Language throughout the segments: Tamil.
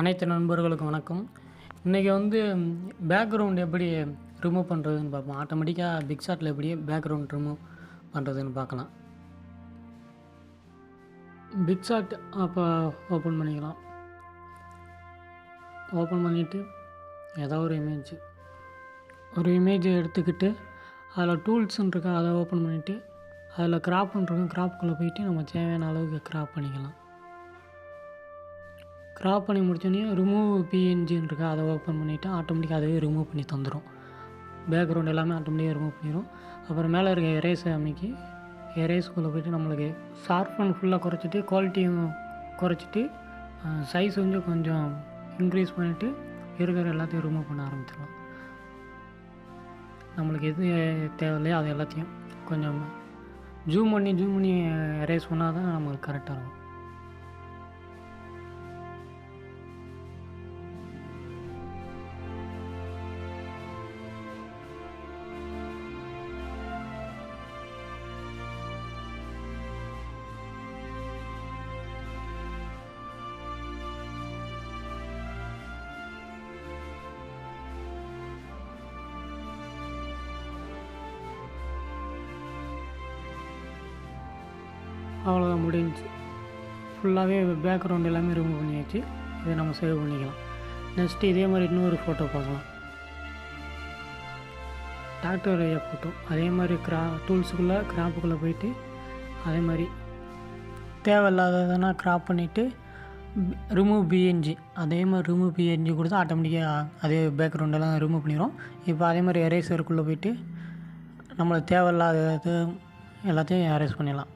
அனைத்து நண்பர்களுக்கும் வணக்கம். இன்றைக்கி வந்து பேக்ரவுண்ட் எப்படி ரிமூவ் பண்ணுறதுன்னு பார்ப்போம். ஆட்டோமேட்டிக்காக பிக் ஷாட்டில் எப்படி பேக்ரவுண்ட் ரிமூவ் பண்ணுறதுன்னு பார்க்கலாம். பிக் ஷாட் அப்போ ஓப்பன் பண்ணிக்கலாம். ஓப்பன் பண்ணிவிட்டு ஏதோ ஒரு இமேஜ் ஒரு இமேஜை எடுத்துக்கிட்டு அதில் டூல்ஸ்ன்னு இருக்கா அதை ஓப்பன் பண்ணிவிட்டு அதில் கிராப்னு இருக்கும் கிராப்புக்குள்ளே போயிட்டு நம்ம தேவையான அளவுக்கு கிராப் பண்ணிக்கலாம். க்ராப் பண்ணி முடிச்சோடனே ரிமூவ் பிஎன்ஜின்னு இருக்கா அதை ஓப்பன் பண்ணிவிட்டு ஆட்டோமேட்டிக்காக அதுவே ரிமூவ் பண்ணி தந்துடும் பேக்ரவுண்ட் எல்லாமே ஆட்டோமேட்டிக்காக ரிமூவ் பண்ணிடும் அப்புறம் மேலே இருக்க எரேஸை அமைக்கி எரேஸ்குள்ளே போய்ட்டு நம்மளுக்கு ஷார்ப்பன் ஃபுல்லாக குறைச்சிட்டு குவாலிட்டியும் குறைச்சிட்டு சைஸ் கொஞ்சம் கொஞ்சம் இன்க்ரீஸ் பண்ணிவிட்டு இருக்கிற எல்லாத்தையும் ரிமூவ் பண்ண ஆரம்பிச்சிடலாம். நம்மளுக்கு எது தேவையில்லையோ அது எல்லாத்தையும் கொஞ்சம் ஜூம் பண்ணி ஜூம் பண்ணி எரேஸ் பண்ணால் தான் நம்மளுக்கு கரெக்டாக இருக்கும். அவ்வளோதான் முடிஞ்சுச்சு. ஃபுல்லாகவே பேக்ரவுண்ட் எல்லாமே ரிமூவ் பண்ணியாச்சு. இதை நம்ம சேவ் பண்ணிக்கலாம். நெக்ஸ்ட்டு இதே மாதிரி இன்னொரு ஃபோட்டோ பார்க்கலாம். டாக்டர் ஐயா ஃபோட்டோ அதே மாதிரி கிரா டூல்ஸுக்குள்ளே கிராப்புக்குள்ளே போயிட்டு அதே மாதிரி தேவையில்லாததுன்னா கிராப் பண்ணிவிட்டு ரிமூவ் பிஎன்ஜி அதே மாதிரி ரிமூவ் பிஎன்ஜி கொடுத்தா ஆட்டோமேட்டிக்காக அதே பேக்ரவுண்டெல்லாம் ரிமூவ் பண்ணிடும் இப்போ அதே மாதிரி எரேசருக்குள்ளே போயிட்டு நம்மளுக்கு தேவையில்லாதது எல்லாத்தையும் அரேஸ் பண்ணிடலாம்.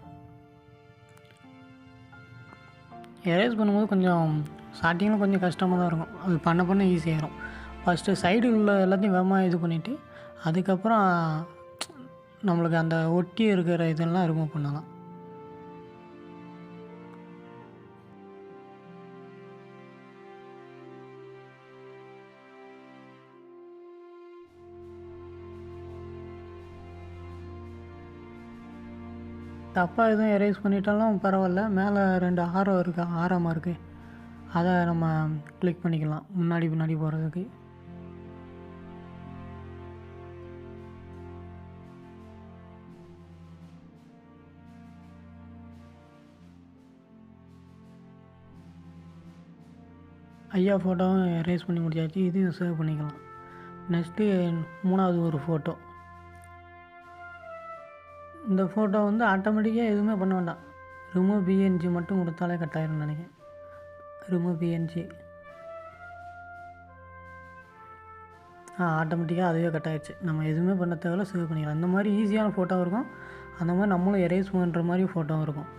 எரேஸ் பண்ணும்போது கொஞ்சம் ஸ்டார்டிங்கில் கொஞ்சம் கஷ்டமாக தான் இருக்கும். அது பண்ண பண்ண ஈஸியாகிடும் ஃபஸ்ட்டு சைடு உள்ள எல்லாத்தையும் வேகமாக இது பண்ணிவிட்டு அதுக்கப்புறம் நம்மளுக்கு அந்த ஒட்டி இருக்கிற இதெல்லாம் ரிமூவ் பண்ணலாம். தப்பாக எதுவும் எரேஸ் பண்ணிட்டாலும் பரவாயில்ல. மேலே ரெண்டு ஆரம் இருக்குது ஆரமாக இருக்குது அதை நம்ம கிளிக் பண்ணிக்கலாம். முன்னாடி பின்னாடி போகிறதுக்கு ஐயா ஃபோட்டோவும் எரேஸ் பண்ணி முடிச்சாச்சு. இதையும் சேவ் பண்ணிக்கலாம். நெக்ஸ்ட்டு மூணாவது ஒரு ஃபோட்டோ இந்த ஃபோட்டோ வந்து ஆட்டோமேட்டிக்காக எதுவுமே பண்ண வேண்டாம். ரிமூவ் பிஎன்ஜி மட்டும் கொடுத்தாலே கட் ஆயிரும் நினைக்கிறேன் ரிமூவ் பிஎன்ஜி ஆ ஆட்டோமேட்டிக்காக அதுவே கட் நம்ம எதுவுமே பண்ண தேவையில்ல சேவ் பண்ணிக்கலாம். இந்த மாதிரி ஈஸியான ஃபோட்டோ இருக்கும். அந்த மாதிரி நம்மளும் எரேஸ் பண்ணுற மாதிரி ஃபோட்டோவும் இருக்கும்.